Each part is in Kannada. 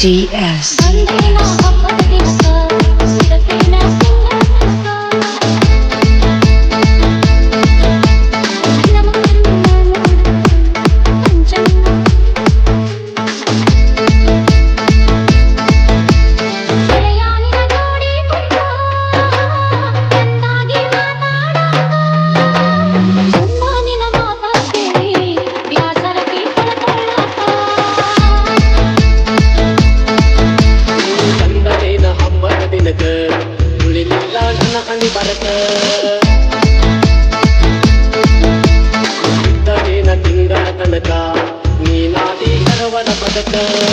GS. day.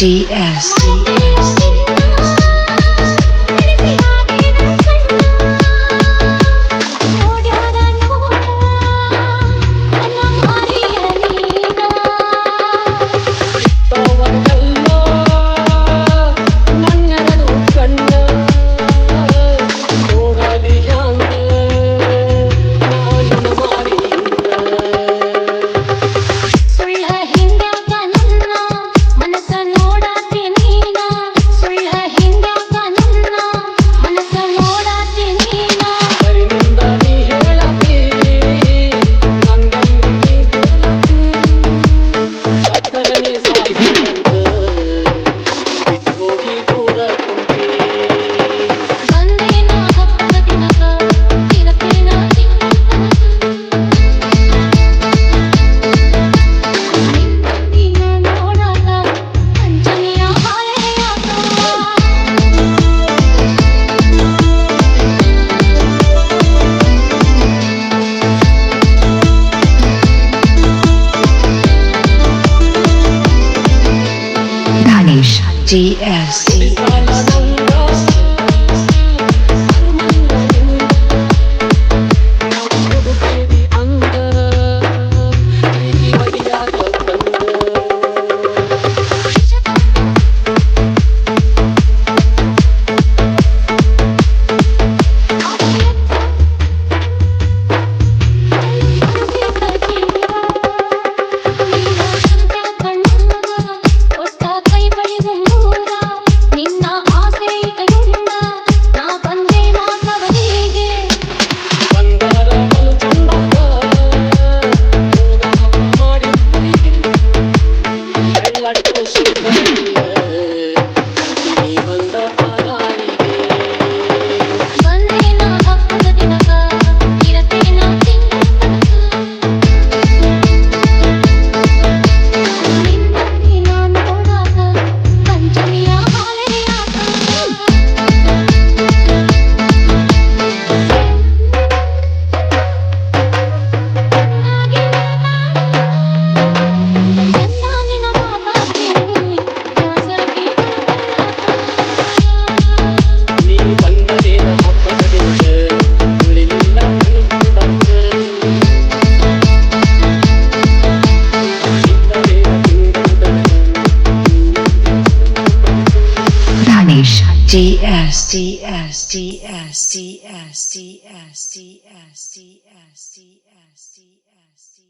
DS. DS. D-S-D-S-D-S-D-S-D-S-D-S-D-S-D-S-D-S